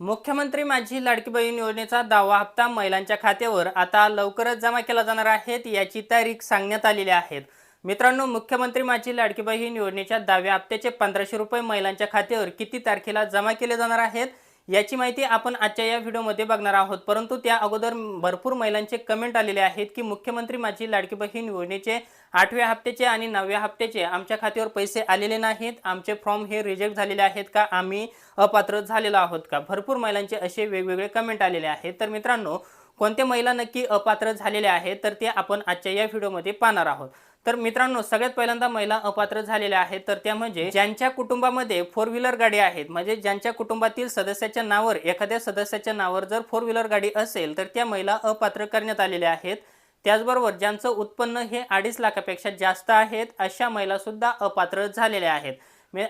मुख्यमंत्री माझी लाडकी बहीण योजनेचा दहावा हप्ता महिलांच्या खात्यावर आता लवकरच जमा केला जाणार आहेत याची तारीख सांगण्यात आलेली आहेत मित्रांनो मुख्यमंत्री माझी लाडकी बहीण योजनेच्या दहाव्या हप्त्याचे पंधराशे रुपये महिलांच्या खात्यावर किती तारखेला जमा केले जाणार आहेत? याची माहिती आपण आजच्या या व्हिडिओमध्ये बघणार आहोत. परंतु त्या अगोदर भरपूर महिलांचे कमेंट आलेले आहेत की मुख्यमंत्री माझी लाडकी बहीण योजनेचे आठव्या हप्त्याचे आणि नवव्या हप्त्याचे आमच्या खात्यावर पैसे आलेले नाहीत. आमचे फॉर्म हे रिजेक्ट झालेले आहेत का? आम्ही अपात्र झालेलो आहोत का? भरपूर महिलांचे असे वेगवेगळे कमेंट आलेले आहेत. तर मित्रांनो कोणत्या महिला नक्की अपात्र झालेल्या आहेत तर ते आपण आजच्या या व्हिडिओमध्ये पाहणार आहोत. तर मित्रांनो सगळ्यात पहिल्यांदा महिला अपात्र झालेल्या आहेत तर त्या म्हणजे ज्यांच्या कुटुंबामध्ये फोर व्हीलर गाडी आहेत. म्हणजे ज्यांच्या कुटुंबातील सदस्याच्या नावावर एखाद्या सदस्याच्या नावावर जर फोर व्हीलर गाडी असेल तर त्या महिला अपात्र करण्यात आलेल्या आहेत. त्याचबरोबर ज्यांचं उत्पन्न हे अडीच लाखापेक्षा जास्त आहेत अशा महिलासुद्धा अपात्र झालेल्या आहेत.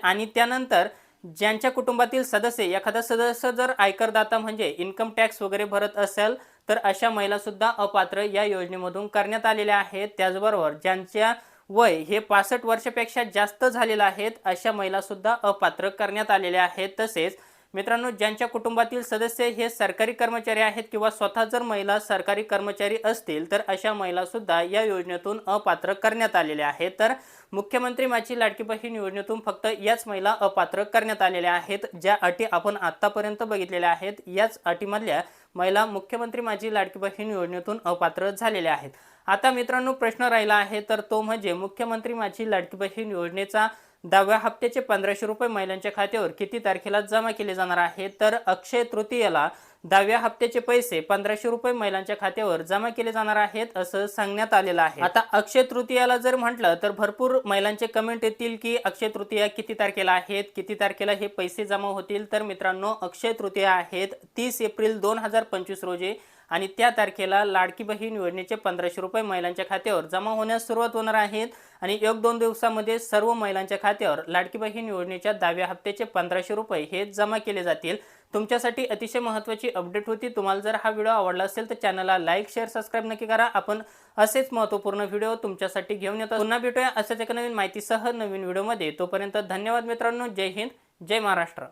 आणि त्यानंतर ज्यांच्या कुटुंबातील सदस्य एखादा सदस्य जर आयकरदाता म्हणजे इन्कम टॅक्स वगैरे भरत असेल तर अशा महिला सुद्धा अपात्र या योजनेमधून करण्यात आलेल्या आहेत. त्याचबरोबर ज्यांच्या वय हे पासष्ट वर्षापेक्षा जास्त झालेलं आहेत अशा महिला सुद्धा अपात्र करण्यात आलेल्या आहेत. तसेच मित्रांनो ज्यांच्या कुटुंबातील सदस्य हे सरकारी कर्मचारी आहेत किंवा स्वतः जर महिला सरकारी कर्मचारी असतील तर अशा महिलासुद्धा या योजनेतून अपात्र करण्यात आलेल्या आहेत. तर मुख्यमंत्री माझी लाडकी बहीण योजनेतून फक्त याच महिला अपात्र करण्यात आलेल्या आहेत ज्या अटी आपण आत्तापर्यंत बघितलेल्या आहेत. याच अटीमधल्या महिला मुख्यमंत्री माझी लाडकी बहीण योजनेतून अपात्र झालेल्या आहेत. आता मित्रांनो प्रश्न राहिला आहे तर तो म्हणजे मुख्यमंत्री माझी लाडकी बहीण योजनेचा दहाव्या हप्त्याचे पंधराशे रुपये महिलांच्या खात्यावर किती तारखेला जमा केले जाणार आहे? तर अक्षय तृतीयेला दहाव्या हप्त्याचे पैसे पंधराशे रुपये महिलांच्या खात्यावर जमा केले जाणार आहेत असं सांगण्यात आलेलं आहे. आता अक्षय तृतीयाला जर म्हटलं तर भरपूर महिलांचे कमेंट येतील की अक्षय तृतीया किती तारखेला आहेत किती तारखेला हे पैसे जमा होतील? तर मित्रांनो अक्षय तृतीया आहेत तीस एप्रिल दोन हजार पंचवीस रोजी. आणि त्या तारखेला लाडकी बहीण योजनेचे पंधराशे रुपये महिलांच्या खात्यावर जमा होण्यास सुरुवात होणार आहेत. आणि एक दोन दिवसामध्ये सर्व महिलांच्या खात्यावर लाडकी बहीण योजनेच्या दहाव्या हप्त्याचे पंधराशे रुपये हे जमा केले जातील. तुमच्यासाठी अतिशय महत्त्वाची अपडेट होती. तुम्हाला जर हा व्हिडिओ आवडला असेल तर चॅनलला लाईक शेअर सबस्क्राईब नक्की करा. आपण असेच महत्त्वपूर्ण व्हिडिओ तुमच्यासाठी घेऊन येतो. पुन्हा भेटूया अशाच एका नवीन माहितीसह नवीन व्हिडिओमध्ये. तोपर्यंत धन्यवाद मित्रांनो. जय हिंद. जय महाराष्ट्र.